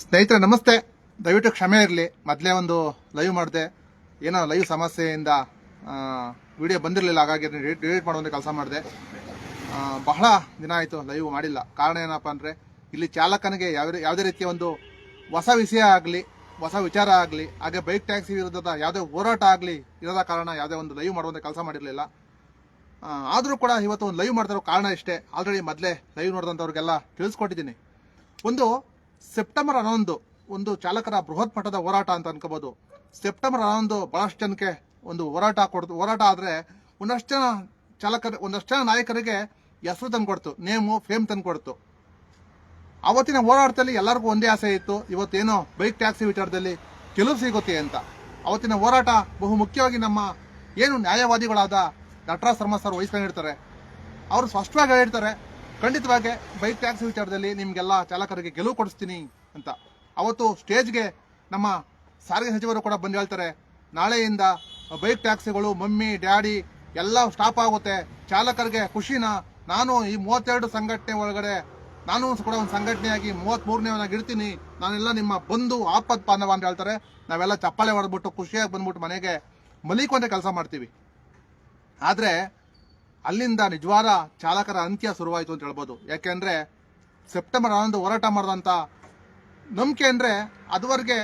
ಸ್ನೇಹಿತರೆ, ನಮಸ್ತೆ. ದಯವಿಟ್ಟು ಕ್ಷಮೆ ಇರಲಿ. ಮೊದಲೇ ಒಂದು ಲೈವ್ ಮಾಡಿದೆ. ಏನೋ ಲೈವ್ ಸಮಸ್ಯೆಯಿಂದ ವಿಡಿಯೋ ಬಂದಿರಲಿಲ್ಲ. ಹಾಗಾಗಿ ಡಿಲೀಟ್ ಮಾಡುವಂಥ ಕೆಲಸ ಮಾಡಿದೆ. ಬಹಳ ದಿನ ಆಯಿತು ಲೈವ್ ಮಾಡಿಲ್ಲ. ಕಾರಣ ಏನಪ್ಪ ಅಂದರೆ, ಇಲ್ಲಿ ಚಾಲಕನಿಗೆ ಯಾವುದೇ ಯಾವುದೇ ರೀತಿಯ ಒಂದು ಹೊಸ ವಿಷಯ ಆಗಲಿ, ಹೊಸ ವಿಚಾರ ಆಗಲಿ, ಹಾಗೆ ಬೈಕ್ ಟ್ಯಾಕ್ಸಿ ವಿರುದ್ಧದ ಯಾವುದೇ ಹೋರಾಟ ಆಗಲಿ ಇರೋದ ಕಾರಣ ಯಾವುದೇ ಒಂದು ಲೈವ್ ಮಾಡುವಂಥ ಕೆಲಸ ಮಾಡಿರಲಿಲ್ಲ. ಆದರೂ ಕೂಡ ಇವತ್ತು ಒಂದು ಲೈವ್ ಮಾಡ್ತಾರೋ ಕಾರಣ ಇಷ್ಟೇ. ಆಲ್ರೆಡಿ ಮೊದಲೇ ಲೈವ್ ನೋಡಿದಂಥವ್ರಿಗೆಲ್ಲ ತಿಳಿಸ್ಕೊಟ್ಟಿದ್ದೀನಿ. ಒಂದು ಸೆಪ್ಟೆಂಬರ್ ಹನ್ನೊಂದು ಒಂದು ಚಾಲಕರ ಬೃಹತ್ ಮಟ್ಟದ ಹೋರಾಟ ಅಂತ ಅನ್ಕೋಬಹುದು ಸೆಪ್ಟೆಂಬರ್ ಹನ್ನೊಂದು ಬಹಳಷ್ಟು ಜನಕ್ಕೆ ಒಂದು ಹೋರಾಟ ಕೊಡ್ತು ಹೋರಾಟ ಆದರೆ ಒಂದಷ್ಟು ಜನ ಚಾಲಕರ, ಒಂದಷ್ಟು ಜನ ನಾಯಕರಿಗೆ ಹೆಸರು ತಂದುಕೊಡ್ತು ನೇಮು, ಫೇಮ್ ತಂದುಕೊಡ್ತು ಅವತ್ತಿನ ಹೋರಾಟದಲ್ಲಿ ಎಲ್ಲರಿಗೂ ಒಂದೇ ಆಸೆ ಇತ್ತು, ಇವತ್ತೇನೋ ಬೈಕ್ ಟ್ಯಾಕ್ಸಿ ವಿಚಾರದಲ್ಲಿ ಗೆಲುವು ಸಿಗುತ್ತೆ ಅಂತ. ಅವತ್ತಿನ ಹೋರಾಟ ಬಹು ಮುಖ್ಯವಾಗಿ ನಮ್ಮ ಏನು ನ್ಯಾಯವಾದಿಗಳಾದ ನಟರಾಜ್ ಶರ್ಮಾ ಸರ್ ವಹಿಸ್ಕೊಂಡಿರ್ತಾರೆ. ಅವರು ಸ್ಪಷ್ಟವಾಗಿ ಹೇಳಿರ್ತಾರೆ ಖಂಡಿತವಾಗಿ ಬೈಕ್ ಟ್ಯಾಕ್ಸಿ ವಿಚಾರದಲ್ಲಿ ನಿಮಗೆಲ್ಲ ಚಾಲಕರಿಗೆ ಗೆಲುವು ಕೊಡಿಸ್ತೀನಿ ಅಂತ. ಅವತ್ತು ಸ್ಟೇಜ್ಗೆ ನಮ್ಮ ಸಾರಿಗೆ ಸಚಿವರು ಕೂಡ ಬಂದು ಹೇಳ್ತಾರೆ, ನಾಳೆಯಿಂದ ಬೈಕ್ ಟ್ಯಾಕ್ಸಿಗಳು, ಮಮ್ಮಿ, ಡ್ಯಾಡಿ ಎಲ್ಲ ಸ್ಟಾಪ್ ಆಗುತ್ತೆ. ಚಾಲಕರಿಗೆ ಖುಷಿನ ನಾನು ಈ ಮೂವತ್ತೆರಡು ಸಂಘಟನೆ ಒಳಗಡೆ, ನಾನು ಕೂಡ ಒಂದು ಸಂಘಟನೆಯಾಗಿ ಮೂವತ್ತ್ ಮೂರನೇವನಾಗಿ ಇರ್ತೀನಿ. ನಾನೆಲ್ಲ ನಿಮ್ಮ ಬಂಧು ಆಪತ್ ಬಾಂಧವ ಅಂತ ಹೇಳ್ತಾರೆ. ನಾವೆಲ್ಲ ಚಪ್ಪಾಳೆ ಹೊಡೆದ್ಬಿಟ್ಟು ಖುಷಿಯಾಗಿ ಬಂದ್ಬಿಟ್ಟು ಮನೆಗೆ ಮಲಿಕೊಂಡೆ ಕೆಲಸ ಮಾಡ್ತೀವಿ. ಆದ್ರೆ ಅಲ್ಲಿಂದ ನಿಜವಾದ ಚಾಲಕರ ಅಂತ್ಯ ಶುರುವಾಯಿತು ಅಂತ ಹೇಳ್ಬೋದು. ಯಾಕೆಂದ್ರೆ ಸೆಪ್ಟೆಂಬರ್ ಹನ್ನೊಂದು ಹೋರಾಟ ಮಾಡಿದಂಥ ನಂಬಿಕೆ ಅಂದರೆ ಅದುವರೆಗೆ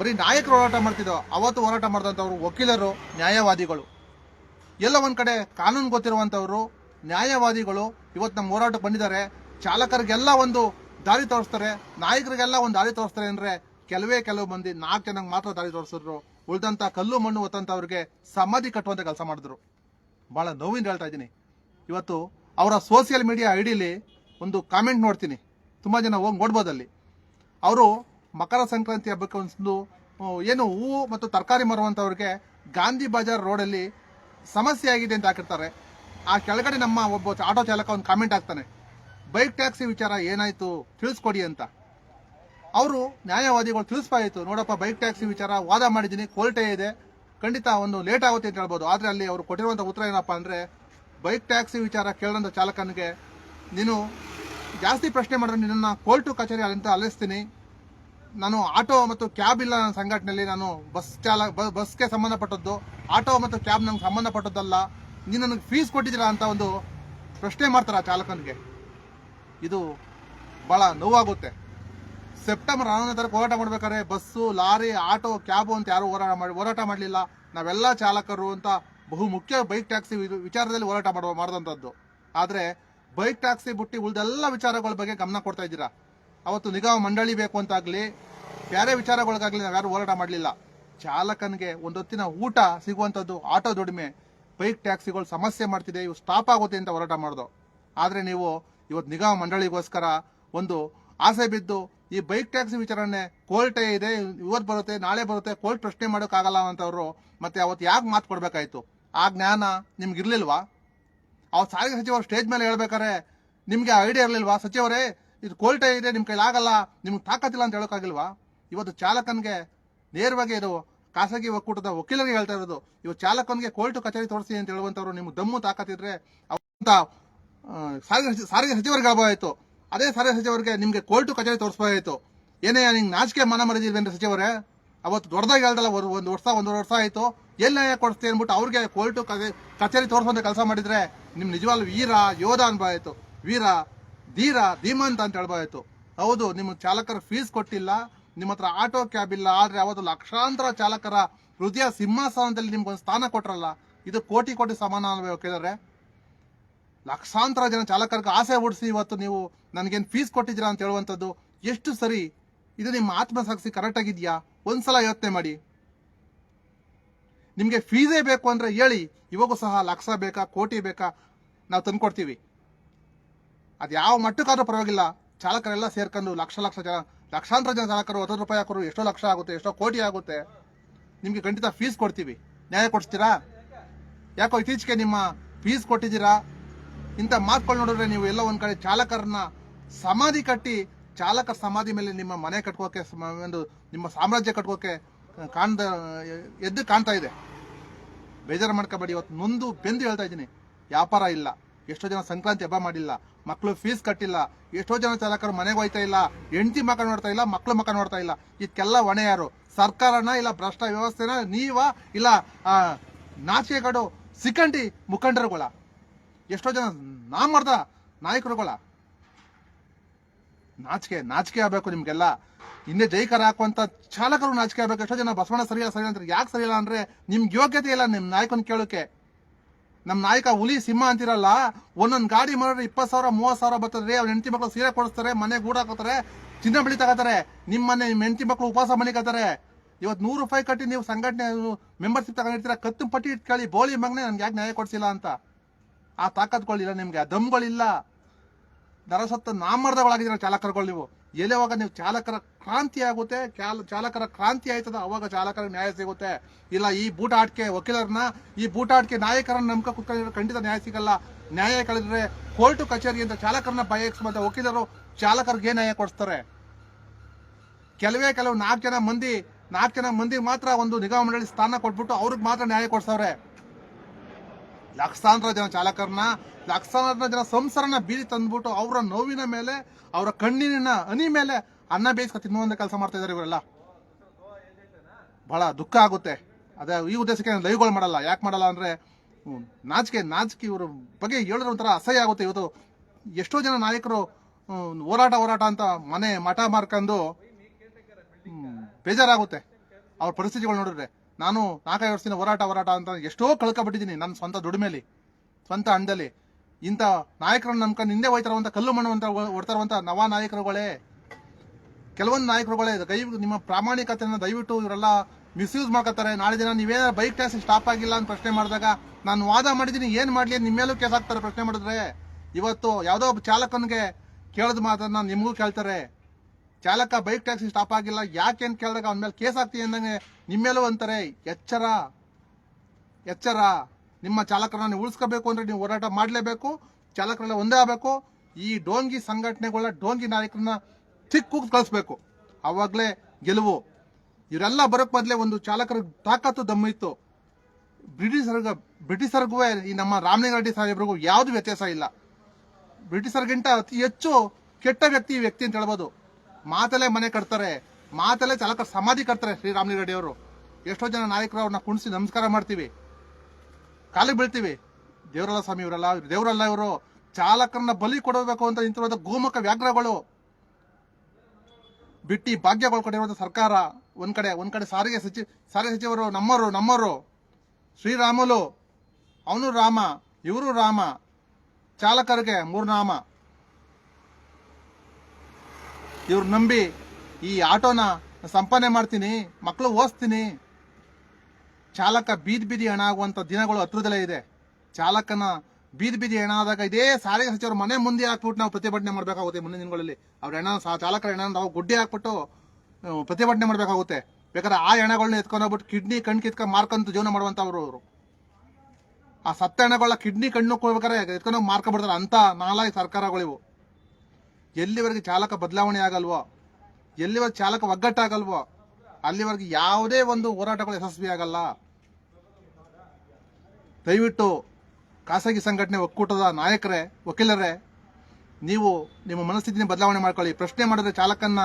ಬರೀ ನಾಯಕರು ಹೋರಾಟ ಮಾಡ್ತಿದ್ದೋ, ಅವತ್ತು ಹೋರಾಟ ಮಾಡಿದಂಥವ್ರು ವಕೀಲರು, ನ್ಯಾಯವಾದಿಗಳು. ಎಲ್ಲ ಒಂದು ಕಡೆ ಕಾನೂನು ಗೊತ್ತಿರುವಂಥವ್ರು, ನ್ಯಾಯವಾದಿಗಳು ಇವತ್ತು ನಮ್ಮ ಹೋರಾಟಕ್ಕೆ ಬಂದಿದ್ದಾರೆ. ಚಾಲಕರಿಗೆಲ್ಲ ಒಂದು ದಾರಿ ತೋರಿಸ್ತಾರೆ, ನಾಯಕರಿಗೆಲ್ಲ ಒಂದು ದಾರಿ ತೋರಿಸ್ತಾರೆ ಅಂದರೆ ಕೆಲವೇ ಕೆಲವು ಮಂದಿ ನಾಲ್ಕು ಜನಕ್ಕೆ ಮಾತ್ರ ದಾರಿ ತೋರಿಸಿದ್ರು. ಉಳಿದಂಥ ಕಲ್ಲು ಮಣ್ಣು ಹೊತ್ತಂಥವ್ರಿಗೆ ಸಮಾಧಿ ಕಟ್ಟುವಂಥ ಕೆಲಸ ಮಾಡಿದ್ರು. ಭಾಳ ನೋವಿಂದ ಹೇಳ್ತಾ ಇದ್ದೀನಿ. ಇವತ್ತು ಅವರ ಸೋಷಿಯಲ್ ಮೀಡಿಯಾ ಐಡಿಲಿ ಒಂದು ಕಾಮೆಂಟ್ ನೋಡ್ತೀನಿ. ತುಂಬ ಜನ ಹೋಗಿ ನೋಡ್ಬೋದಲ್ಲಿ ಅವರು ಮಕರ ಸಂಕ್ರಾಂತಿ ಹಬ್ಬಕ್ಕೆ ಒಂದು ಏನು ಹೂವು ಮತ್ತು ತರಕಾರಿ ಮಾರುವಂಥವ್ರಿಗೆ ಗಾಂಧಿ ಬಜಾರ್ ರೋಡಲ್ಲಿ ಸಮಸ್ಯೆ ಆಗಿದೆ ಅಂತ ಹಾಕಿರ್ತಾರೆ. ಆ ಕೆಳಗಡೆ ನಮ್ಮ ಒಬ್ಬ ಆಟೋ ಚಾಲಕ ಒಂದು ಕಾಮೆಂಟ್ ಹಾಕ್ತಾನೆ. ಬೈಕ್ ಟ್ಯಾಕ್ಸಿ ವಿಚಾರ ಏನಾಯಿತು? ತಿಳಿಸ್ಕೊಡಿ ಅಂತ. ಅವರು ನ್ಯಾಯವಾದಿಗಳು ತಿಳಿಸ್ಬಾಯಿತು. ನೋಡಪ್ಪ ಬೈಕ್ ಟ್ಯಾಕ್ಸಿ ವಿಚಾರ ವಾದ ಮಾಡಿದ್ದೀನಿ. ಕೋರ್ಟೇ ಇದೆ. ಖಂಡಿತ ಒಂದು ಲೇಟ್ ಆಗುತ್ತೆ ಅಂತ ಹೇಳ್ಬೋದು. ಆದರೆ ಅಲ್ಲಿ ಅವರು ಕೊಟ್ಟಿರುವಂಥ ಉತ್ತರ ಏನಪ್ಪಾ ಅಂದ್ರೆ ಬೈಕ್ ಟ್ಯಾಕ್ಸಿ ವಿಚಾರ ಕೇಳಿದಂತ ಚಾಲಕನಿಗೆ, ನೀನು ಜಾಸ್ತಿ ಪ್ರಶ್ನೆ ಮಾಡಿದ್ರೆ ನಿನ್ನನ್ನು ಕೋರ್ಟು ಕಚೇರಿ ಅಂತ ಅಲಿಸ್ತೀನಿ ನಾನು ಆಟೋ ಮತ್ತು ಕ್ಯಾಬ್ ಇಲ್ಲ ನನ್ನ ಸಂಘಟನೆಯಲ್ಲಿ, ನಾನು ಬಸ್ ಚಾಲ ಬಸ್ಗೆ ಸಂಬಂಧಪಟ್ಟದ್ದು. ಆಟೋ ಮತ್ತು ಕ್ಯಾಬ್ ನಂಗೆ ಸಂಬಂಧಪಟ್ಟದ್ದಲ್ಲ, ನೀನು ನನಗೆ ಫೀಸ್ ಕೊಟ್ಟಿದ್ದೀರಾ ಅಂತ ಒಂದು ಪ್ರಶ್ನೆ ಮಾಡ್ತಾರೆ ಆ ಚಾಲಕನಿಗೆ. ಇದು ಭಾಳ ನೋವಾಗುತ್ತೆ. ಸೆಪ್ಟೆಂಬರ್ ಹನ್ನೊಂದನೇ ತಾರೀಕು ಹೋರಾಟ ಮಾಡ್ಬೇಕಾದ್ರೆ ಬಸ್ಸು, ಲಾರಿ, ಆಟೋ, ಕ್ಯಾಬು ಅಂತ ಯಾರು ಹೋರಾಟ ಮಾಡಿ, ಹೋರಾಟ ಮಾಡಲಿಲ್ಲ. ನಾವೆಲ್ಲ ಚಾಲಕರು ಅಂತ ಬಹು ಮುಖ್ಯ ಬೈಕ್ ಟ್ಯಾಕ್ಸಿ ವಿಚಾರದಲ್ಲಿ ಹೋರಾಟ ಮಾಡುವ ಮಾಡಿದಂಥದ್ದು ಆದರೆ ಬೈಕ್ ಟ್ಯಾಕ್ಸಿ ಬಿಟ್ಟು ಉಳಿದೆಲ್ಲ ವಿಚಾರಗಳ ಬಗ್ಗೆ ಗಮನ ಕೊಡ್ತಾ ಇದ್ದೀರಾ? ಅವತ್ತು ನಿಗಮ ಮಂಡಳಿ ಬೇಕು ಅಂತಾಗಲಿ ಬೇರೆ ವಿಚಾರಗಳಿಗಾಗಲಿ ನಾವು ಯಾರು ಹೋರಾಟ ಮಾಡಲಿಲ್ಲ. ಚಾಲಕನಿಗೆ ಒಂದೊತ್ತಿನ ಊಟ ಸಿಗುವಂಥದ್ದು ಆಟೋ ದುಡಿಮೆ. ಬೈಕ್ ಟ್ಯಾಕ್ಸಿಗಳು ಸಮಸ್ಯೆ ಮಾಡ್ತಿದೆ, ಇವು ಸ್ಟಾಪ್ ಆಗುತ್ತೆ ಅಂತ ಹೋರಾಟ ಮಾಡೋದು. ಆದ್ರೆ ನೀವು ಇವತ್ತು ನಿಗಮ ಮಂಡಳಿಗೋಸ್ಕರ ಒಂದು ಆಸೆ ಬಿದ್ದು ಈ ಬೈಕ್ ಟ್ಯಾಕ್ಸಿ ವಿಚಾರಣೆ ಕೋರ್ಟೇ ಇದೆ ಇವತ್ತು ಬರುತ್ತೆ, ನಾಳೆ ಬರುತ್ತೆ ಕೋರ್ಟ್ ಪ್ರಶ್ನೆ ಮಾಡೋಕ್ಕಾಗಲ್ಲ ಅಂತವರು, ಮತ್ತೆ ಅವತ್ತು ಯಾಕೆ ಮಾತು ಕೊಡ್ಬೇಕಾಯ್ತು? ಆ ಜ್ಞಾನ ನಿಮ್ಗೆ ಇರ್ಲಿಲ್ವಾ ಅವ್ರು ಸಾರಿಗೆ ಸಚಿವರು ಸ್ಟೇಜ್ ಮೇಲೆ ಹೇಳ್ಬೇಕಾರೆ ನಿಮ್ಗೆ ಐಡಿಯಾ ಇರಲಿಲ್ವಾ? ಸಚಿವರೇ, ಇದು ಕೋಲ್ಟೆ ಇದೆ, ನಿಮ್ ಆಗಲ್ಲ ನಿಮ್ಗೆ ತಾಕತ್ತಿಲ್ಲ ಅಂತ ಹೇಳೋಕ್ಕಾಗಿಲ್ವಾ? ಇವತ್ತು ಚಾಲಕನಿಗೆ ನೇರವಾಗಿ ಇದು ಖಾಸಗಿ ಒಕ್ಕೂಟದ ವಕೀಲರಿಗೆ ಹೇಳ್ತಾ ಇರೋದು, ಇವತ್ತು ಚಾಲಕನಿಗೆ ಕೋರ್ಟ್ ಕಚೇರಿ ತೋರಿಸಿ ಅಂತ ಹೇಳುವಂತವ್ರು ನಿಮ್ಗೆ ದಮ್ಮು ತಾಕತ್ತಿದ್ರೆ ಅವಂತ ಸಾರಿಗೆ ಸಾರಿಗೆ ಸಚಿವರಿಗೆ ಹೇಳ್ಬೋದಾಯಿತು ಅದೇ ಸಾರಿಗೆ ಸಚಿವರಿಗೆ ನಿಮಗೆ ಕೋರ್ಟ್ ಕಚೇರಿ ತೋರಿಸ್ಬೋದಾಯಿತು ಏನೇ ನಿಂಗೆ ನಾಚಿಕೆ ಮನ ಮರಿದಿಲ್ವೇನ್ರಿ ಸಚಿವರೇ, ಅವತ್ತು ದೊಡ್ಡದಾಗಿ ಹೇಳ್ದಲ್ಲ ಒಂದು ವರ್ಷ, ಒಂದೂವರೆ ವರ್ಷ ಆಯ್ತು. ಎಲ್ಲಿ ನ್ಯಾಯ ಕೊಡಿಸ್ತೀವಿ ಅಂದ್ಬಿಟ್ಟು ಅವ್ರಿಗೆ ಕೋರ್ಟು ಕಚೇರಿ ತೋರಿಸೋಂಥ ಕೆಲಸ ಮಾಡಿದ್ರೆ ನಿಮ್ಮ ನಿಜವಾಗ್ಲೂ ವೀರ, ಯೋಧ ಅನ್ಬೋದಾಯ್ತು ವೀರ, ಧೀರ, ಧೀಮಂತ ಅಂತ ಹೇಳ್ಬೋದಾಯ್ತು ಹೌದು, ನಿಮ್ಮ ಚಾಲಕರ ಫೀಸ್ ಕೊಟ್ಟಿಲ್ಲ, ನಿಮ್ಮ ಹತ್ರ ಆಟೋ ಕ್ಯಾಬ್ ಇಲ್ಲ, ಆದ್ರೆ ಅವತ್ತು ಲಕ್ಷಾಂತರ ಚಾಲಕರ ಹೃದಯ ಸಿಂಹಾಸನದಲ್ಲಿ ನಿಮ್ಗೊಂದು ಸ್ಥಾನ ಕೊಟ್ರಲ್ಲ, ಇದು ಕೋಟಿ ಕೋಟಿ ಸಮಾನ ಅನ್ಬೇಕು ಕೇಳಿದ್ರೆ ಲಕ್ಷಾಂತರ ಜನ ಚಾಲಕರಿಗೆ ಆಸೆ ಹುಡಿಸಿ ಇವತ್ತು ನೀವು ನನಗೇನು ಫೀಸ್ ಕೊಟ್ಟಿದ್ದೀರಾ ಅಂತ ಹೇಳುವಂಥದ್ದು ಎಷ್ಟು ಸರಿ? ಇದು ನಿಮ್ಮ ಆತ್ಮಸಾಕ್ಷಿ ಕರೆಕ್ಟ್ ಆಗಿದೆಯಾ? ಒಂದ್ಸಲ ಯೋಚನೆ ಮಾಡಿ. ನಿಮಗೆ ಫೀಸೇ ಬೇಕು ಅಂದ್ರೆ ಹೇಳಿ. ಇವಾಗೂ ಸಹ ಲಕ್ಷ ಬೇಕಾ, ಕೋಟಿ ಬೇಕಾ ನಾವು ತಂದ್ಕೊಡ್ತೀವಿ. ಅದು ಯಾವ ಮಟ್ಟಕ್ಕಾದ್ರೂ ಪರವಾಗಿಲ್ಲ. ಚಾಲಕರೆಲ್ಲ ಸೇರ್ಕೊಂಡು ಲಕ್ಷ ಲಕ್ಷ ಜನ, ಲಕ್ಷಾಂತರ ಜನ ಚಾಲಕರು ಹತ್ತು ರೂಪಾಯಿ ಹಾಕೋರು, ಎಷ್ಟೋ ಲಕ್ಷ ಆಗುತ್ತೆ, ಎಷ್ಟೋ ಕೋಟಿ ಆಗುತ್ತೆ. ನಿಮಗೆ ಖಂಡಿತ ಫೀಸ್ ಕೊಡ್ತೀವಿ. ನ್ಯಾಯ ಕೊಡ್ತೀರಾ ಯಾಕೋ ಇತ್ತೀಚೆಗೆ ನಿಮ್ಮ ಫೀಸ್ ಕೊಟ್ಟಿದ್ದೀರಾ? ಇಂಥ ಮಾತುಗಳು ನೋಡಿದ್ರೆ ನೀವು ಎಲ್ಲ ಒಂದು ಕಡೆ ಚಾಲಕರನ್ನ ಸಮಾಧಿ ಕಟ್ಟಿ ಚಾಲಕ ಸಮಾಧಿ ಮೇಲೆ ನಿಮ್ಮ ಮನೆ ಕಟ್ಕೋಕೆ ಒಂದು ನಿಮ್ಮ ಸಾಮ್ರಾಜ್ಯ ಕಟ್ಕೋಕೆ ಕಾಣ್ದ, ಎದ್ದು ಕಾಣ್ತಾ ಇದೆ. ಬೇಜಾರು ಮಾಡ್ಕೋಬೇಡಿ ಇವತ್ತು ನೊಂದು ಬೆಂದು ಹೇಳ್ತಾ ಇದ್ದೀನಿ. ವ್ಯಾಪಾರ ಇಲ್ಲ, ಎಷ್ಟೋ ಜನ ಸಂಕ್ರಾಂತಿ ಹಬ್ಬ ಮಾಡಿಲ್ಲ ಮಕ್ಕಳು ಫೀಸ್ ಕಟ್ಟಿಲ್ಲ, ಎಷ್ಟೋ ಜನ ಚಾಲಕರು ಮನೆಗೆ ಹೋಯ್ತಾ ಇಲ್ಲ, ಹೆಂಡತಿ ಮಕ್ಕ ನೋಡ್ತಾ ಇಲ್ಲ ಮಕ್ಕಳು ಮಕ್ಕ ನೋಡ್ತಾ ಇಲ್ಲ. ಇದಕ್ಕೆಲ್ಲ ಹೊಣೆ ಯಾರು? ಸರ್ಕಾರನ ಇಲ್ಲ, ಭ್ರಷ್ಟ ವ್ಯವಸ್ಥೆನ ನೀವ ಇಲ್ಲ ನಾಚಿಕೆಗಡು ಸಿಕ್ಕಂಡಿ ಮುಖಂಡರುಗಳ? ಎಷ್ಟೋ ಜನ ನಾ ಮಾಡ್ದ ನಾಯಕರುಗಳ? ನಾಚಿಕೆ ನಾಚಿಕೆ ಆಗಬೇಕು ನಿಮ್ಗೆಲ್ಲ. ಹಿಂದೆ ಜೈಕಾರ ಹಾಕುವಂತ ಚಾಲಕರು ನಾಚಿಕೆ ಆಗ್ಬೇಕು. ಎಷ್ಟೋ ಜನ ಬಸವಣ್ಣ ಸರಿಯಲ್ಲ ಸರಿ ಅಂತಾರೆ ಯಾಕೆ ಸರಿಯಲ್ಲ ಅಂದ್ರೆ ನಿಮ್ಗೆ ಯೋಗ್ಯತೆ ಇಲ್ಲ ನಿಮ್ ನಾಯಕನ ಕೇಳೋಕೆ. ನಮ್ಮ ನಾಯಕ ಹುಲಿ, ಸಿಂಹ ಅಂತಿರಲ್ಲ, ಒಂದೊಂದು ಗಾಡಿ ಮಾಡಿದ್ರೆ ಇಪ್ಪತ್ತು ಸಾವಿರ, ಮೂವತ್ತು ಸಾವಿರ ಬರ್ತದೆ, ಅವ್ರ ಹೆಂಡತಿ ಮಕ್ಳು ಸೀರೆ ಕೊಡಿಸ್ತಾರೆ, ಮನೆ ಗೂಡ ಹಾಕೋತಾರೆ, ಚಿನ್ನ ಬೆಳಿ ತಗೋತಾರೆ ನಿಮ್ಮ ಮನೆ ನಿಮ್ಮ ಹೆಂಡತಿ ಮಕ್ಳು ಉಪವಾಸ ಮನಿಕತ್ತಾರೆ ಇವತ್ತು ನೂರು ರೂಪಾಯಿ ಕಟ್ಟಿ ನೀವು ಸಂಘಟನೆ ಮೆಂಬರ್ಶಿಪ್ ತಗೊಂಡಿರ್ತೀರ, ಕತ್ತು ಪಟ್ಟಿ ಇಟ್ಕೊಳ್ಳಿ, ಬೋಳಿ ಮಗನೇ ನನ್ಗೆ ಯಾಕೆ ನ್ಯಾಯ ಕೊಡ್ಸಿಲ್ಲ ಅಂತ. ಆ ತಾಕತ್ಗಳಿಲ್ಲ ನಿಮ್ಗೆ, ಆ ದಮ್ಗಳಿಲ್ಲ. ನರಸತ್ತ ನಾಮರ್ದಗಳಾಗಿದ್ದೀರ ಚಾಲಕರುಗಳು ನೀವು. ಎಲ್ಲಿವಾಗ ನೀವು ಚಾಲಕರ ಕ್ರಾಂತಿ ಆಗುತ್ತೆ? ಚಾಲಕರ ಕ್ರಾಂತಿ ಆಯ್ತದ? ಅವಾಗ ಚಾಲಕರ ನ್ಯಾಯ ಸಿಗುತ್ತೆ. ಇಲ್ಲ, ಈ ಬೂಟಾಟಿಕೆ ವಕೀಲರನ್ನ, ಈ ಬೂಟಾಟಿಕೆ ನಾಯಕರನ್ನ ನಂಬಿಕೆ ಕುತ್ಕೊಂಡಿರೋ ಖಂಡಿತ ನ್ಯಾಯ ಸಿಗಲ್ಲ. ನ್ಯಾಯ ಕಳೆದ್ರೆ ಕೋರ್ಟು ಕಚೇರಿ ಅಂತ ಚಾಲಕರನ್ನ ಮತ್ತೆ ವಕೀಲರು ಚಾಲಕರಿಗೆ ನ್ಯಾಯ ಕೊಡಿಸ್ತಾರೆ. ಕೆಲವೇ ಕೆಲವು ನಾಲ್ಕು ಜನ ಮಂದಿ, ನಾಲ್ಕು ಜನ ಮಂದಿ ಮಾತ್ರ ಒಂದು ನಿಗಮ ಮಂಡಳಿ ಸ್ಥಾನ ಕೊಟ್ಬಿಟ್ಟು ಅವ್ರಿಗೆ ಮಾತ್ರ ನ್ಯಾಯ ಕೊಡ್ಸವ್ರೆ. ಲಕ್ಷಾಂತರ ಜನ ಚಾಲಕರನ್ನ ಲಕ್ಷಾಂತರ ಜನ ಸಂಸಾರನ ಬೀದಿ ತಂದ್ಬಿಟ್ಟು ಅವರ ನೋವಿನ ಮೇಲೆ, ಅವರ ಕಣ್ಣಿನ ಹನಿ ಮೇಲೆ ಅನ್ನ ಬೇಯಿಸ್ಕೊ ತಿನ್ನುವಂತ ಕೆಲಸ ಮಾಡ್ತಾ ಇದಾರೆ ಇವರೆಲ್ಲ. ಬಹಳ ದುಃಖ ಆಗುತ್ತೆ. ಅದೇ ಈ ಉದ್ದೇಶಕ್ಕೆ ಲೈವ್ಗಳು ಮಾಡಲ್ಲ. ಯಾಕೆ ಮಾಡಲ್ಲ ಅಂದ್ರೆ ನಾಚಿಕೆ ನಾಚಿಕೆ ಇವ್ರ ಬಗ್ಗೆ ಹೇಳಿದ್ರೆ ಒಂಥರ ಅಸಹ್ಯ ಆಗುತ್ತೆ. ಇವತ್ತು ಎಷ್ಟೋ ಜನ ನಾಯಕರು ಹೋರಾಟ ಹೋರಾಟ ಅಂತ ಮನೆ ಮಠ ಮಾರ್ಕೊಂಡು ಬೇಜಾರಾಗುತ್ತೆ. ಅವ್ರ ಪರಿಸ್ಥಿತಿಗಳು ನೋಡಿದ್ರೆ. ನಾನು ನಾಲ್ಕೈದು ವರ್ಷದಿಂದ ಹೋರಾಟ ಹೋರಾಟ ಅಂತ ಎಷ್ಟೋ ಕಳ್ಕೊಬಿಟ್ಟಿದ್ದೀನಿ ನನ್ನ ಸ್ವಂತ ದುಡಿಮೆಲಿ, ಸ್ವಂತ ಹಣದಲ್ಲಿ ಇಂಥ ನಾಯಕರನ್ನು ನಂಬ್ಕೊಂಡು ಹಿಂದೆ ಹೋಯ್ತಾರಂತ ಕಲ್ಲು ಮಣ್ಣು ಅಂತ ಹೊಡ್ತಾರಂತ ನವ ನಾಯಕರುಗಳೇ, ಕೆಲವೊಂದು ನಾಯಕರುಗಳೇ ದಯ ನಿಮ್ಮ ಪ್ರಾಮಾಣಿಕತೆಯನ್ನು ದಯವಿಟ್ಟು ಇವರೆಲ್ಲ ಮಿಸ್ಯೂಸ್ ಮಾಡ್ಕೋತಾರೆ. ನಾಳೆ ದಿನ ನೀವೇನಾದ್ರು ಬೈಕ್ ಟ್ಯಾಕ್ಸಿ ಸ್ಟಾಪ್ ಆಗಿಲ್ಲ ಅಂತ ಪ್ರಶ್ನೆ ಮಾಡಿದಾಗ ನಾನು ವಾದ ಮಾಡಿದ್ದೀನಿ, ಏನು ಮಾಡ್ಲಿ ನಿಮ್ಮ ಮೇಲೂ ಕೇಸ್ ಹಾಕ್ತಾರೆ ಪ್ರಶ್ನೆ ಮಾಡಿದ್ರೆ. ಇವತ್ತು ಯಾವುದೋ ಒಬ್ಬ ಚಾಲಕನಿಗೆ ಕೇಳಿದ ಮಾತನ್ನ ನಿಮಗೂ ಕೇಳ್ತಾರೆ. ಚಾಲಕ ಬೈಕ್ ಟ್ಯಾಕ್ಸಿ ಸ್ಟಾಪ್ ಆಗಿಲ್ಲ. ಯಾಕೆ ಅಂತ ಕೇಳಿದಾಗ ಅವನ ಮೇಲೆ ಕೇಸ್ ಹಾಕ್ತೀನಿ ಅಂದಂಗೆ ನಿಮ್ಮ ಮೇಲೂ ಅಂತಾರೆ, ಎಚ್ಚರ ಎಚ್ಚರ. ನಿಮ್ಮ ಚಾಲಕರನ್ನ ನೀವು ಉಳಿಸ್ಕೋಬೇಕು ಅಂದ್ರೆ ನೀವು ಹೋರಾಟ ಮಾಡಲೇಬೇಕು, ಚಾಲಕರೆಲ್ಲ ಒಂದೇ ಆಗಬೇಕು. ಈ ಡೋಂಗಿ ಸಂಘಟನೆಗಳ ಡೋಂಗಿ ನಾಯಕರನ್ನ ಚಿಕ್ಕ ಕಳಿಸ್ಬೇಕು. ಅವಾಗಲೇ ಗೆಲುವು. ಇವರೆಲ್ಲ ಬರೋಕ್ ಮೊದಲೇ ಒಂದು ಚಾಲಕರ ತಾಕತ್ತು ದಮ್ಮಿತ್ತು. ಬ್ರಿಟಿಷರ್ಗ, ಬ್ರಿಟಿಷರ್ಗೂ ಈ ನಮ್ಮ ರಾಮಲಿಂಗಾರೆಡ್ಡಿ ಸಾಹೇಬ್ರಿಗೂ ಯಾವುದು ವ್ಯತ್ಯಾಸ ಇಲ್ಲ. ಬ್ರಿಟಿಷರ್ಗಿಂತ ಅತಿ ಹೆಚ್ಚು ಕೆಟ್ಟ ವ್ಯಕ್ತಿ ವ್ಯಕ್ತಿ ಅಂತ ಹೇಳ್ಬೋದು. ಮಾತಲ್ಲೇ ಮನೆ ಕಟ್ತಾರೆ, ಮಾತಲ್ಲೇ ಚಾಲಕರ ಸಮಾಧಿ ಕಟ್ತಾರೆ ಶ್ರೀರಾಮಲಿಂಗಾರೆಡ್ಡಿ ಅವರು. ಎಷ್ಟೋ ಜನ ನಾಯಕರು ಅವ್ರನ್ನ ಕುಣಿಸಿ ನಮಸ್ಕಾರ ಮಾಡ್ತೀವಿ. ಕಾಲಿಗೆ ಬೀಳ್ತೀವಿ. ದೇವರಲ್ಲ ಸ್ವಾಮಿ ಇವರಲ್ಲ, ದೇವರಲ್ಲ ಇವರು. ಚಾಲಕರನ್ನ ಬಲಿ ಕೊಡಬೇಕು ಅಂತ ನಿಂತಿರುವಂತ ಗೋಮುಖ ವ್ಯಾಘ್ರಗಳು. ಬಿಟ್ಟಿ ಭಾಗ್ಯಗಳು ಕೊಟ್ಟಿರುವಂಥ ಸರ್ಕಾರ, ಒಂದ್ ಕಡೆ ಒಂದ್ ಕಡೆ ಸಾರಿಗೆ ಸಚಿವ ಸಾರಿಗೆ ಸಚಿವರು ನಮ್ಮರು ನಮ್ಮರು. ಶ್ರೀರಾಮುಲು, ಅವನು ರಾಮ, ಇವರು ರಾಮ. ಚಾಲಕರಿಗೆ ಮೂರು ನಾಮ ಇವ್ರು ನಂಬಿ ಈ ಆಟೋನ ಸಂಪಾದನೆ ಮಾಡ್ತೀನಿ ಮಕ್ಕಳು ಓದಿಸ್ತೀನಿ. ಚಾಲಕ ಬೀದಿ ಬೀದಿ ಹಣ ಆಗುವಂತ ದಿನಗಳು ಹತ್ರದಲ್ಲೇ ಇದೆ. ಚಾಲಕನ ಬೀದಿ ಬೀದಿ ಹೆಣ ಆದಾಗ ಇದೇ ಸಾರಿಗೆ ಸಚಿವರು ಮನೆ ಮುಂದೆ ಹಾಕ್ಬಿಟ್ಟು ನಾವು ಪ್ರತಿಭಟನೆ ಮಾಡಬೇಕಾಗುತ್ತೆ ಮುಂದಿನ ದಿನಗಳಲ್ಲಿ. ಅವ್ರ ಹೆಣ ಚಾಲಕರ ಹೆಣ ನಾವು ಗುಡ್ಡೆ ಹಾಕ್ಬಿಟ್ಟು ಪ್ರತಿಭಟನೆ ಮಾಡಬೇಕಾಗುತ್ತೆ. ಬೇಕಾದ್ರೆ ಆ ಹೆಣಗಳನ್ನ ಎತ್ಕೊಂಡು ಹೋಗ್ಬಿಟ್ಟು ಕಿಡ್ನಿ ಕಣ್ ಕಿತ್ಕೊಂಡು ಮಾರ್ಕೊಂತ ಜೀವನ ಮಾಡುವಂಥವ್ರು ಅವರು. ಆ ಸತ್ತ ಹೆಣಗಳ ಕಿಡ್ನಿ ಕಣ್ಣು ಹೋಗ್ಬೇಕಾದ್ರೆ ಎತ್ಕೊಂಡು ಮಾರ್ಕೊಂಡ್ಬಿಡ್ತಾರೆ ಅಂತ ನಾಲ್ಕು ಸರ್ಕಾರಗಳಿವು. ಎಲ್ಲಿವರೆಗೆ ಚಾಲಕ ಬದಲಾವಣೆ ಆಗಲ್ವೋ, ಎಲ್ಲಿವರೆಗೆ ಚಾಲಕ ಒಗ್ಗಟ್ಟಾಗಲ್ವೋ, ಅಲ್ಲಿವರೆಗೆ ಯಾವುದೇ ಒಂದು ಹೋರಾಟಗಳು ಯಶಸ್ವಿ ಆಗಲ್ಲ. ದಯವಿಟ್ಟು ಖಾಸಗಿ ಸಂಘಟನೆ ಒಕ್ಕೂಟದ ನಾಯಕರೇ, ವಕೀಲರೇ, ನೀವು ನಿಮ್ಮ ಮನಸ್ಥಿತಿನ ಬದಲಾವಣೆ ಮಾಡ್ಕೊಳ್ಳಿ. ಪ್ರಶ್ನೆ ಮಾಡಿದ್ರೆ ಚಾಲಕನ್ನ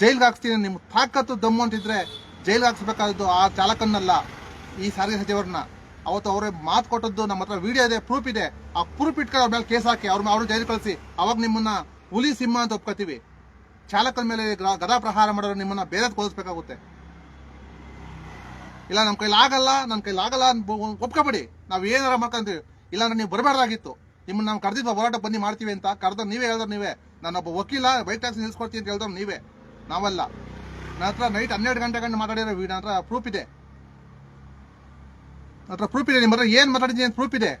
ಜೈಲ್ಗೆ ಹಾಕ್ಸ್ತೀನಿ, ನಿಮ್ಮ ತಾಕತ್ತು ದಮ್ಮು ಅಂತಿದ್ರೆ ಜೈಲ್ಗೆ ಹಾಕ್ಸ್ಬೇಕಾದದ್ದು ಆ ಚಾಲಕನ್ನಲ್ಲ ಈ ಸಾರಿಗೆ ಸಚಿವರನ್ನ. ಅವತ್ತು ಅವರೇ ಮಾತು ಕೊಟ್ಟದ್ದು ನಮ್ಮ ಹತ್ರ ವಿಡಿಯೋ ಇದೆ ಪ್ರೂಫ್ ಇದೆ. ಆ ಪ್ರೂಫ್ ಇಟ್ಕೊಂಡು ಅವ್ರ ಮೇಲೆ ಕೇಸ್ ಹಾಕಿ, ಅವ್ರ ಅವ್ರು ಜೈಲಿಗೆ ಕಳಿಸಿ. ಅವಾಗ ನಿಮ್ಮನ್ನ ಹುಲಿ ಸಿಂಹ ಅಂತ ಒಪ್ಕೋತೀವಿ. ಚಾಲಕನ ಮೇಲೆ ಗದಾ ಪ್ರಹಾರ ಮಾಡೋರು ನಿಮ್ಮನ್ನ ಬೇರೆ ಕೋಲಿಸ್ಬೇಕಾಗುತ್ತೆ. ಇಲ್ಲ ನಮ್ಮ ಕೈಲಿ ಆಗಲ್ಲ ನನ್ನ ಕೈಲಿ ಆಗಲ್ಲ ಅಂತ ಒಪ್ಕೊಬೇಡಿ. ನಾವು ಏನಾರ ಮಾಡ್ಕೊಂತೀವಿ ಇಲ್ಲಾಂದ್ರೆ ನೀವು ಬರಬಾರ್ದಾಗಿತ್ತು. ನಿಮ್ಮನ್ನ ನಾವು ಕರೆದಿದ್ವ ಹೋರಾಟ ಬನ್ನಿ ಮಾಡ್ತೀವಿ ಅಂತ ಕರೆದ್ರೆ ನೀವೇ ಹೇಳಿದ್ರೆ ನೀವೇ. ನಾನೊಬ್ಬ ವಕೀಲ, ವೈಟ್ ಟ್ಯಾಕ್ಸ್ ನಿಲ್ಸ್ಕೊಡ್ತೀನಿ ಅಂತ ಹೇಳಿದ್ರೆ ನೀವೇ. ನಾವಲ್ಲ. ನನ್ನ ಹತ್ರ ನೈಟ್ ಹನ್ನೆರಡು ಗಂಟೆ ಗಂಟೆ ಮಾತಾಡಿರೋ ನನ್ನ ಹತ್ರ ಪ್ರೂಫ್ ಇದೆ. ನನ್ನ ಹತ್ರ ಪ್ರೂಫ್ ಇದೆ. ನಿಮ್ಮ ಹತ್ರ ಏನು ಮಾತಾಡಿದ್ದೀನಿ ಅಂತ ಪ್ರೂಫ್ ಇದೆ.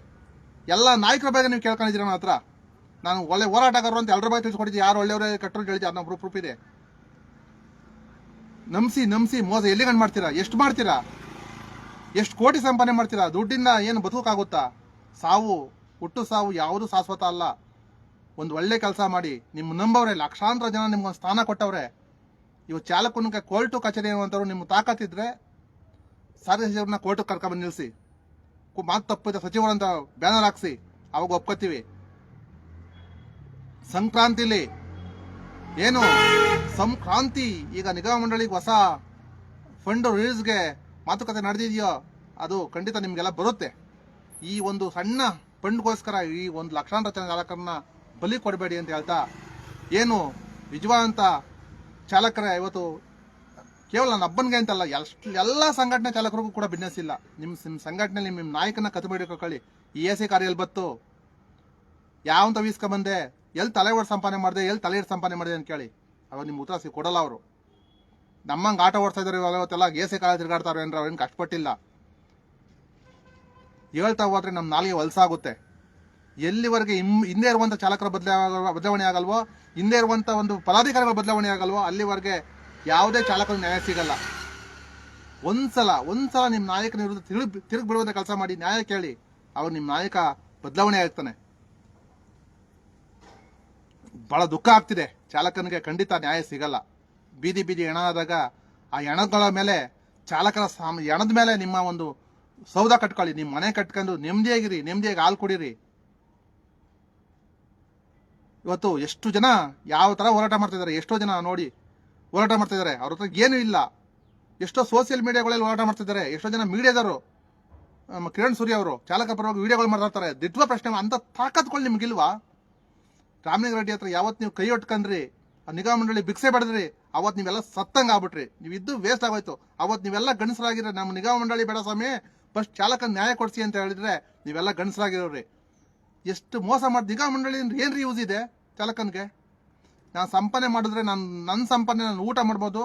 ಎಲ್ಲ ನಾಯಕರ ಬಗ್ಗೆ ನೀವು ಕೇಳ್ಕೊಂಡಿದ್ದೀರ ನನ್ನ ಹತ್ರ? ನಾನು ಒಳ್ಳೆ ಹೋರಾಟಗಾರರು ಅಂತ ಎಲ್ಲರ ಬಗ್ಗೆ ತಿಳಿಸ್ಕೊಟ್ಟಿದ್ದೆ ಯಾರು ಒಳ್ಳೆಯವರೇ ಕಟ್ಟರು ಹೇಳಿದ್ದೆ ಅದನ್ನ ಪ್ರೂಫ್ ಇದೆ. ನಂಬಿಸಿ ನಂಬಿಸಿ ಮೋಸ. ಎಲ್ಲಿ ಗಂಡು ಮಾಡ್ತೀರಾ? ಎಷ್ಟು ಮಾಡ್ತೀರಾ? ಎಷ್ಟು ಕೋಟಿ ಸಂಪಾದನೆ ಮಾಡ್ತೀರಾ? ದುಡ್ಡಿಂದ ಏನು ಬದುಕಾಗುತ್ತಾ ಸಾವು, ಹುಟ್ಟು ಸಾವು ಯಾವುದು ಶಾಶ್ವತ ಅಲ್ಲ. ಒಂದು ಒಳ್ಳೆ ಕೆಲಸ ಮಾಡಿ. ನಿಮ್ಮ ನಂಬವ್ರೆ, ಲಕ್ಷಾಂತರ ಜನ ನಿಮ್ಗೊಂದು ಸ್ಥಾನ ಕೊಟ್ಟವ್ರೆ. ಇವು ಚಾಲಕನ ಕೋರ್ಟು ಕಚೇರಿ ಅನ್ನುವಂಥವ್ರು ನಿಮ್ಮ ತಾಕತ್ತಿದ್ರೆ ಸಾರಿಗೆ ಸಚಿವರನ್ನ ಕೋರ್ಟಿಗೆ ಕರ್ಕೊಂಡ್ಬಂದು ನಿಲ್ಲಿಸಿ ಮಾತು ತಪ್ಪಿದೆ ಸಚಿವರಂತ ಬ್ಯಾನರ್ ಹಾಕ್ಸಿ. ಅವಾಗ ಒಪ್ಕೋತೀವಿ. ಸಂಕ್ರಾಂತಿಲಿ. ಏನು? ಸಂಕ್ರಾಂತಿ. ಈಗ ನಿಗಮ ಮಂಡಳಿಗೆ ಹೊಸ ಫಂಡ್ ರಿಲೀಸ್ಗೆ ಮಾತುಕತೆ ನಡೆದಿದೆಯೋ, ಅದು ಖಂಡಿತ ನಿಮಗೆಲ್ಲ ಬರುತ್ತೆ. ಈ ಒಂದು ಸಣ್ಣ ಫಂಡ್ಗೋಸ್ಕರ ಈ ಒಂದು ಲಕ್ಷಾಂತರ ಜನ ಚಾಲಕರನ್ನ ಬಲಿ ಕೊಡಬೇಡಿ ಅಂತ ಹೇಳ್ತಾ, ಏನು ನಿಜವಾದಂಥ ಚಾಲಕರೇ, ಇವತ್ತು ಕೇವಲ ನನ್ನ ಹಬ್ಬನಿಗೆ ಅಂತಲ್ಲ, ಎಷ್ಟು ಎಲ್ಲ ಸಂಘಟನೆ ಚಾಲಕರಿಗೂ ಕೂಡ ಬಿಸ್ನೆಸ್ ಇಲ್ಲ. ನಿಮ್ಮ ನಿಮ್ಮ ಸಂಘಟನೆ ನಿಮ್ಮ ನಾಯಕನ ಕತ್ಬೇಡಿ ಕಳಿ. ಈ ಎ ಸಿ ಕಾರ್ಯಲ್ಲಿ ಬತ್ತು. ಯಾವಂತ ವೀಸ್ಕೊಂಬಂದೆ ಬಂದೆ? ಎಲ್ಲಿ ತಲೆ ಓಡ್ ಸಂಪಾದನೆ ಮಾಡಿದೆ ಎಲ್ಲಿ ತಲೆ ಇಟ್ಟು ಸಂಪಾದನೆ ಮಾಡಿದೆ ಅಂತ ಕೇಳಿ. ಅವಾಗ ನಿಮ್ಗೆ ಉತ್ತರ ಸಿ ಕೊಡಲ್ಲ ಅವರು. ನಮ್ಮಂಗೆ ಆಟ ಓಡಿಸ್ತಾ ಇದ್ದಾರೆ ಇವಾಗ ಇವತ್ತೆಲ್ಲ ಎ ಸಿ ಕಾಲ ತಿರುಗಾಡ್ತಾರೆ ಅಂದ್ರೆ ಅವ್ರೇನು ಕಷ್ಟಪಟ್ಟಿಲ್ಲ. ಹೇಳ್ತಾ ಹೋದ್ರೆ ನಮ್ಮ ನಾಲಿಗೆ ಹೊಲಸಾಗುತ್ತೆ. ಎಲ್ಲಿವರೆಗೆ ಇಮ್ ಹಿಂದೆ ಇರುವಂಥ ಚಾಲಕರ ಬದಲಾವ ಬದಲಾವಣೆ ಆಗಲ್ವೋ, ಹಿಂದೆ ಇರುವಂಥ ಒಂದು ಪದಾಧಿಕಾರಿಗಳ ಬದಲಾವಣೆ ಆಗಲ್ವೋ, ಅಲ್ಲಿವರೆಗೆ ಯಾವುದೇ ಚಾಲಕರು ನ್ಯಾಯ ಸಿಗಲ್ಲ. ಒಂದ್ಸಲ ಒಂದ್ಸಲ ನಿಮ್ಮ ನಾಯಕನ ವಿರುದ್ಧ ತಿರುಗಿ ತಿರುಗಿ ಬಿಡುವಂಥ ಕೆಲಸ ಮಾಡಿ, ನ್ಯಾಯ ಕೇಳಿ, ಅವ್ರು ನಿಮ್ಮ ನಾಯಕ ಬದಲಾವಣೆ ಆಗ್ತಾನೆ. ಬಹಳ ದುಃಖ ಆಗ್ತಿದೆ. ಚಾಲಕನಿಗೆ ಖಂಡಿತ ನ್ಯಾಯ ಸಿಗಲ್ಲ. ಬೀದಿ ಬೀದಿ ಹೆಣ ಆದಾಗ ಆ ಹೆಣಗಳ ಮೇಲೆ ಚಾಲಕರ ಸಾಮ್, ಹೆಣದ ಮೇಲೆ ನಿಮ್ಮ ಒಂದು ಸೌದ ಕಟ್ಕೊಳ್ಳಿ. ನಿಮ್ಮ ಮನೆ ಕಟ್ಕೊಂಡು ನೆಮ್ಮದಿಯಾಗಿರಿ ನೆಮ್ಮದಿಯಾಗಿ ಹಾಲು ಕುಡೀರಿ. ಇವತ್ತು ಎಷ್ಟು ಜನ ಯಾವ ತರ ಹೋರಾಟ ಮಾಡ್ತಿದ್ದಾರೆ, ಎಷ್ಟೋ ಜನ ನೋಡಿ ಹೋರಾಟ ಮಾಡ್ತಿದ್ದಾರೆ. ಅವ್ರ ಹತ್ರ ಏನೂ ಇಲ್ಲ. ಎಷ್ಟೋ ಸೋಷಿಯಲ್ ಮೀಡಿಯಾಗಳಲ್ಲಿ ಹೋರಾಟ ಮಾಡ್ತಿದ್ದಾರೆ. ಎಷ್ಟೋ ಜನ ಮೀಡಿಯಾದವರು, ನಮ್ಮ ಕಿರಣ್ ಸೂರ್ಯ ಅವರು ಚಾಲಕ ಪರವಾಗಿ ವಿಡಿಯೋಗಳು ಮಾಡ್ತಾರೆ ದಿಟ್ವ ಪ್ರಶ್ನೆ, ಅಂತ ತಾಕತ್ಗಳು ನಿಮ್ಗಿಲ್ವಾ? ರಾಮಲಿಂಗ ರೆಡ್ಡಿ ಹತ್ರ ಯಾವತ್ತು ನೀವು ಕೈ ಆ ನಿಗಮ ಮಂಡಳಿ ಭಿಕ್ಷೆ ಬಡದ್ರಿ, ಅವತ್ತು ನೀವೆಲ್ಲ ಸತ್ತಂಗ ಆಗ್ಬಿಟ್ರಿ. ನೀವು ಇದ್ದು ವೇಸ್ಟ್ ಆಗೋಯ್ತು. ಅವತ್ತು ನೀವೆಲ್ಲ ಗಣಸರಾಗಿರೋ ನಮ್ಮ ನಿಗಮ ಮಂಡಳಿ ಬೇಡ ಸ್ವಾಮಿ ಫಸ್ಟ್ ಚಾಲಕ ನ್ಯಾಯ ಕೊಡ್ಸಿ ಅಂತ ಹೇಳಿದ್ರೆ ನೀವೆಲ್ಲ ಗಣಸರಾಗಿರೋರಿ ಎಷ್ಟು ಮೋಸ ಮಾಡಿ ನಿಗಮ ಮಂಡಳಿ ಏನ್ರಿ ಯೂಸ್ ಇದೆ ಚಾಲಕನಿಗೆ? ನಾನು ಸಂಪಾದನೆ ಮಾಡಿದ್ರೆ ನಾನು ನನ್ನ ಸಂಪನೆ ನಾನು ಊಟ ಮಾಡ್ಬೋದು,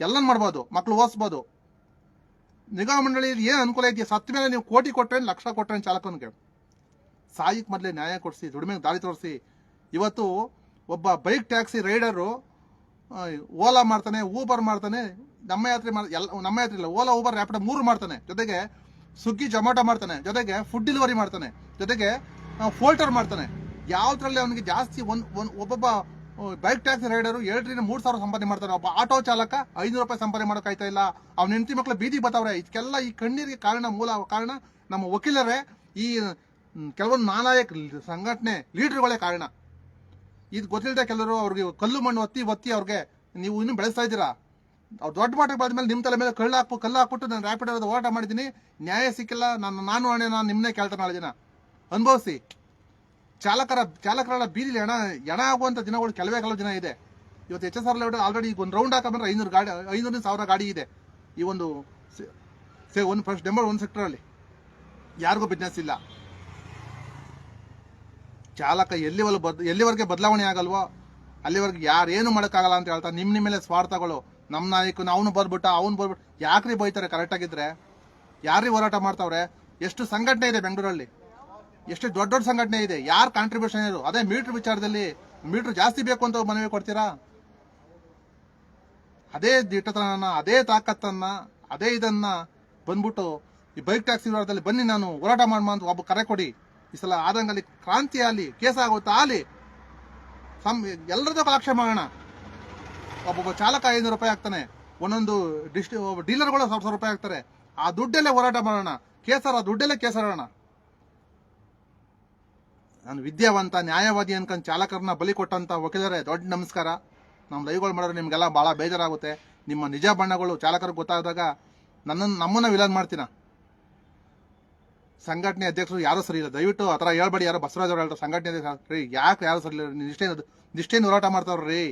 ಎಲ್ಲನ್ ಮಾಡ್ಬೋದು, ಮಕ್ಳು ಓದಿಸ್ಬೋದು. ನಿಗಮ ಮಂಡಳಿಯಲ್ಲಿ ಏನು ಅನುಕೂಲ ಇದೆಯಾ? ಸತ್ತ ಮೇಲೆ ನೀವು ಕೋಟಿ ಕೊಟ್ರೆ ಲಕ್ಷ ಕೊಟ್ರೆ ಚಾಲಕನಿಗೆ. ಸಾಯಿಕ್ ಮೊದಲೇ ನ್ಯಾಯ ಕೊಡಿಸಿ, ದುಡಿಮೆಗೆ ದಾರಿ ತೋರಿಸಿ ಇವತ್ತು ಒಬ್ಬ ಬೈಕ್ ಟ್ಯಾಕ್ಸಿ ರೈಡರು ಓಲಾ ಮಾಡ್ತಾನೆ ಊಬರ್ ಮಾಡ್ತಾನೆ, ನಮ್ಮ ಯಾತ್ರೆ ಮಾಡ ಎಲ್ಲ ನಮ್ಮ ಯಾತ್ರೆ ಇಲ್ಲ, ಓಲಾ ಊಬರ್ ರ್ಯಾಪಿಡ ಮೂರು ಮಾಡ್ತಾನೆ. ಜೊತೆಗೆ ಸುಗ್ಗಿ ಜೊಮ್ಯಾಟೊ ಮಾಡ್ತಾನೆ. ಜೊತೆಗೆ ಫುಡ್ ಡೆಲಿವರಿ ಮಾಡ್ತಾನೆ. ಜೊತೆಗೆ ಫೋಲ್ಟರ್ ಮಾಡ್ತಾನೆ. ಯಾವ್ದ್ರಲ್ಲಿ ಅವನಿಗೆ ಜಾಸ್ತಿ ಒಂದ್ ಒಂದ್ ಒಬ್ಬೊಬ್ಬ ಬೈಕ್ ಟ್ಯಾಕ್ಸಿ ರೈಡರು ಎರಡರಿಂದ ಮೂರು ಸಾವಿರ ಸಂಪಾದನೆ ಮಾಡ್ತಾರೆ ಒಬ್ಬ ಆಟೋ ಚಾಲಕ ಐನೂರು ರೂಪಾಯಿ ಸಂಪಾದನೆ ಮಾಡೋಕ್ಕಾಯ್ತಾ ಇಲ್ಲ. ಅವ್ನ ಹೆಂಡತಿ ಮಕ್ಕಳು ಬೀದಿ ಬತ್ತವ್ರೆ. ಇದಕ್ಕೆಲ್ಲ ಈ ಕಣ್ಣೀರಿಗೆ ಕಾರಣ ಮೂಲ ಕಾರಣ ನಮ್ಮ ವಕೀಲರೇ. ಈ ಕೆಲವೊಂದು ನಾಲಾಯಕ ಸಂಘಟನೆ ಲೀಡರ್ಗಳೇ ಕಾರಣ. ಇದು ಗೊತ್ತಿಲ್ಲದೆ ಕೆಲವರು ಅವ್ರಿಗೆ ಕಲ್ಲು ಮಣ್ಣು ಒತ್ತಿ ಒತ್ತಿ ಅವ್ರಿಗೆ ನೀವು ಇನ್ನೂ ಬೆಳೆಸ್ತಾ ಇದ್ದೀರಾ? ಅವ್ರು ದೊಡ್ಡ ಮಟ್ಟಕ್ಕೆ ಮೇಲೆ ನಿಮ್ಮ ತಲೆ ಮೇಲೆ ಕಳ್ಳು ಹಾಕು ಕಲ್ಲು ಹಾಕ್ಬಿಟ್ಟು ನಾನು ರ್ಯಾಪಿಡ್ ಹೋರಾಟ ಮಾಡಿದ್ದೀನಿ. ನ್ಯಾಯ ಸಿಕ್ಕಿಲ್ಲ, ನಾನು ನಾನು ಹಣೆ ನಾನು ನಿಮ್ಮನ್ನೇ ಕೇಳ್ತಾನೆ ನಾಳೆ ದಿನ ಅನುಭವಿಸಿ. ಚಾಲಕರ ಚಾಲಕರ ಬೀದಿಲಿ ಹಣ ಹೆಣ ಆಗುವಂಥ ದಿನಗಳು ಕೆಲವೇ ಕೆಲವು ದಿನ ಇದೆ. ಇವತ್ತು H S R level already ಒಂದು ರೌಂಡ್ ಹಾಕೊಂಡ್ರೆ ಐನೂರು ಗಾಡಿ ಐನೂರು ಸಾವಿರ ಗಾಡಿ ಇದೆ. ಈ ಒಂದು ಸೇ ಒಂದು ಫಸ್ಟ್ ಡೆಂಬರ್ ಒಂದು ಸೆಕ್ಟರಲ್ಲಿ ಯಾರಿಗೂ ಬಿಸ್ನೆಸ್ ಇಲ್ಲ. ಚಾಲಕ ಎಲ್ಲಿವಲ್ಲೂ ಬದ್ ಎಲ್ಲಿವರೆಗೆ ಬದಲಾವಣೆ ಆಗಲ್ವೋ, ಅಲ್ಲಿವರೆಗೆ ಯಾರೇನು ಮಾಡೋಕ್ಕಾಗಲ್ಲ ಅಂತ ಹೇಳ್ತಾ ನಿಮ್ಮ ನಿಮ್ಮ ಮೇಲೆ ಸ್ವಾರ್ಥಗಳು. ನಮ್ಮ ನಾಯಕನ ಅವನು ಬರ್ಬಿಟ್ಟ ಅವ್ನು ಬರ್ಬಿಟ್ಟು ಯಾಕ್ರಿ ಬೈತಾರೆ ಕರೆಕ್ಟಾಗಿದ್ದರೆ ಯಾರೀ ಹೋರಾಟ ಮಾಡ್ತಾವ್ರೆ? ಎಷ್ಟು ಸಂಘಟನೆ ಇದೆ ಬೆಂಗಳೂರಲ್ಲಿ? ಎಷ್ಟು ದೊಡ್ಡ ದೊಡ್ಡ ಸಂಘಟನೆ ಇದೆ? ಯಾರು ಕಾಂಟ್ರಿಬ್ಯೂಷನ್ ಇರು ಅದೇ ಮೀಟರ್ ವಿಚಾರದಲ್ಲಿ ಮೀಟರ್ ಜಾಸ್ತಿ ಬೇಕು ಅಂತ ಮನವಿ ಕೊಡ್ತೀರಾ? ಅದೇ ದಿಟ್ಟತನ ಅದೇ ತಾಕತ್ತನ್ನ, ಅದೇ ಇದನ್ನ ಬಂದ್ಬಿಟ್ಟು ಈ ಬೈಕ್ ಟ್ಯಾಕ್ಸಿ ವಿಚಾರದಲ್ಲಿ ಬನ್ನಿ ನಾನು, ಹೋರಾಟ ಮಾಡುವ ಅಂತ ಒಬ್ಬ ಕರೆ ಕೊಡಿ. ಈ ಸಲ ಆದಂಗಲ್ಲಿ ಕ್ರಾಂತಿ ಆಗಲಿ, ಕೇಸ್ ಆಗುತ್ತಾ ಆಗಲಿ, ಸಮ್ ಎಲ್ಲರದ್ದು ಕಲಾಕ್ಷ ಮಾಡೋಣ. ಒಬ್ಬೊಬ್ಬ ಚಾಲಕ ಐನೂರು ರೂಪಾಯಿ ಆಗ್ತಾನೆ ಒಂದೊಂದು ಡಿಸ್ಟಿ ಡೀಲರ್ಗಳು ಸಾವಿರ ಸಾವಿರ ರೂಪಾಯಿ ಆಗ್ತಾರೆ ಆ ದುಡ್ಡಲ್ಲೇ ಹೋರಾಟ ಮಾಡೋಣ. ಕೇಸರ ದುಡ್ಡಲ್ಲೇ ಕೇಸರೋಣ ನಾನು ವಿದ್ಯಾವಂತ, ನ್ಯಾಯವಾದಿ ಅನ್ಕೊಂಡು ಚಾಲಕರನ್ನ ಬಲಿ ಕೊಟ್ಟಂತ ವಕೀಲರೇ, ದೊಡ್ಡ ನಮಸ್ಕಾರ. ನಮ್ಮ ಲೈವ್ಗಳು ಮಾಡಿದ್ರೆ ನಿಮ್ಗೆಲ್ಲ ಭಾಳ ಬೇಜಾರಾಗುತ್ತೆ. ನಿಮ್ಮ ನಿಜ ಬಣ್ಣಗಳು ಚಾಲಕರಿಗೆ ಗೊತ್ತಾದಾಗ ನನ್ನನ್ನು ನಮ್ಮನ್ನ ವಿಲನ್ ಮಾಡ್ತೀನ ಸಂಘಟನೆ ಅಧ್ಯಕ್ಷರು ಯಾರು ಸರಿ ಇಲ್ಲ. ದಯವಿಟ್ಟು ಆ ಥರ ಹೇಳ್ಬೇಡಿ ಯಾರೋ ಬಸವರಾಜ್ ಅವ್ರು ಹೇಳ್ತಾರೆ, ಸಂಘಟನೆ ಅಧ್ಯಕ್ಷ ರೀ ಯಾಕೆ ಯಾರು ಸರಿ ಇಲ್ಲ? ನಿಷ್ಠೆ ನಿಷ್ಠೆಯಿಂದ ಹೋರಾಟ ಮಾಡ್ತಾವ್ರಿ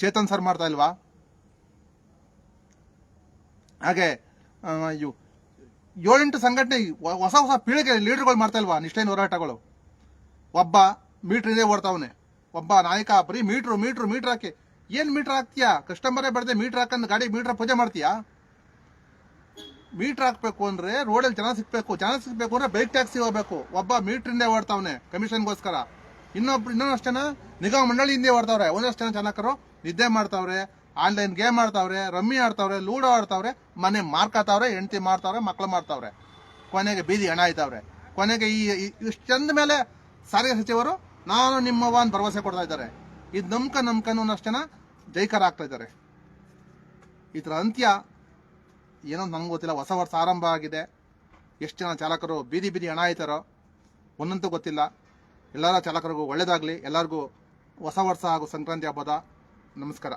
ಚೇತನ್ ಸರ್ ಮಾಡ್ತಾ ಇಲ್ವಾ? ಹಾಗೆ ಏಳೆಂಟು ಸಂಘಟನೆ, ಹೊಸ ಹೊಸ ಪೀಳಿಗೆ ಲೀಡರ್ಗಳು ಮಾಡ್ತಾ ಇಲ್ವಾ ನಿಷ್ಠೆಯಿಂದ ಹೋರಾಟಗಳು? ಒಬ್ಬ ಮೀಟ್ರ್ ಇದೇ ಓಡ್ತಾವನೆ. ಒಬ್ಬ ನಾಯಕ, ಬರೀ ಮೀಟ್ರು ಮೀಟ್ರು, ಮೀಟ್ರ್ ಹಾಕಿ. ಏನ್ ಮೀಟ್ರ್ ಹಾಕ್ತೀಯಾ? ಕಸ್ಟಮರೇ ಬರ್ದೆ ಮೀಟ್ರ್ ಹಾಕಂದ್ ಗಾಡಿ ಮೀಟ್ರ್ ಪೂಜೆ ಮಾಡ್ತೀಯಾ? ಮೀಟ್ರ್ ಹಾಕ್ಬೇಕು ಅಂದ್ರೆ ರೋಡಲ್ಲಿ ಜನ ಸಿಗ್ಬೇಕು. ಜನ ಸಿಗ್ಬೇಕು ಅಂದ್ರೆ ಬೈಕ್ ಟ್ಯಾಕ್ಸಿ ಹೋಗ್ಬೇಕು. ಒಬ್ಬ ಮೀಟ್ರಿಂದೆ ಓಡ್ತಾವನೆ ಕಮಿಷನ್ಗೋಸ್ಕರ ಇನ್ನೊಬ್ರು ಇನ್ನೊಂದಷ್ಟು ಜನ ನಿಗಮ ಮಂಡಳಿ ಹಿಂದೆ ಓಡ್ತಾವ್ರೆ. ಒಂದಷ್ಟು ಜನ ಜನಕರು ನಿದ್ದೆ ಮಾಡ್ತಾವ್ರೆ ಆನ್ಲೈನ್ ಗೇಮ್ ಆಡ್ತಾವ್ರೆ ರಮ್ಮಿ ಆಡ್ತಾವ್ರೆ ಲೂಡೋ ಆಡ್ತಾವ್ರೆ, ಮನೆ ಮಾರ್ಕತಾವ್ರೆ ಹೆಂಡತಿ ಮಾಡ್ತಾವ್ರೆ ಮಕ್ಳು ಮಾಡ್ತಾವ್ರೆ ಕೊನೆಗೆ ಬೀದಿ ಹಣ ಆಯ್ತಾವ್ರೆ. ಕೊನೆಗೆ ಈ ಇಷ್ಟು ಚಂದ ಮೇಲೆ ಸಾರಿಗೆ ಸಚಿವರು ನಾನು ನಿಮ್ಮವ ಅಂತ ಭರವಸೆ ಕೊಡ್ತಾ ಇದ್ದಾರೆ. ಇದು ನಂಬ್ಕ ನಂಬ್ಕನು ಒಂದಷ್ಟು ಜನ ಜೈಕಾರ ಆಗ್ತಾ ಇದ್ದಾರೆ. ಇದರ ಅಂತ್ಯ. ಏನೋ ನನಗೆ ಗೊತ್ತಿಲ್ಲ. ಹೊಸ ವರ್ಷ ಆರಂಭ ಆಗಿದೆ. ಎಷ್ಟು ಜನ ಚಾಲಕರು? ಬೀದಿ ಬೀದಿ ಹಣ ಆಯ್ತಾರೋ ಒಂದಂತೂ ಗೊತ್ತಿಲ್ಲ. ಎಲ್ಲರ ಚಾಲಕರಿಗೂ ಒಳ್ಳೆಯದಾಗಲಿ ಎಲ್ಲರಿಗೂ ಹೊಸ ವರ್ಷ ಹಾಗೂ ಸಂಕ್ರಾಂತಿ ಹಬ್ಬದ ನಮಸ್ಕಾರ.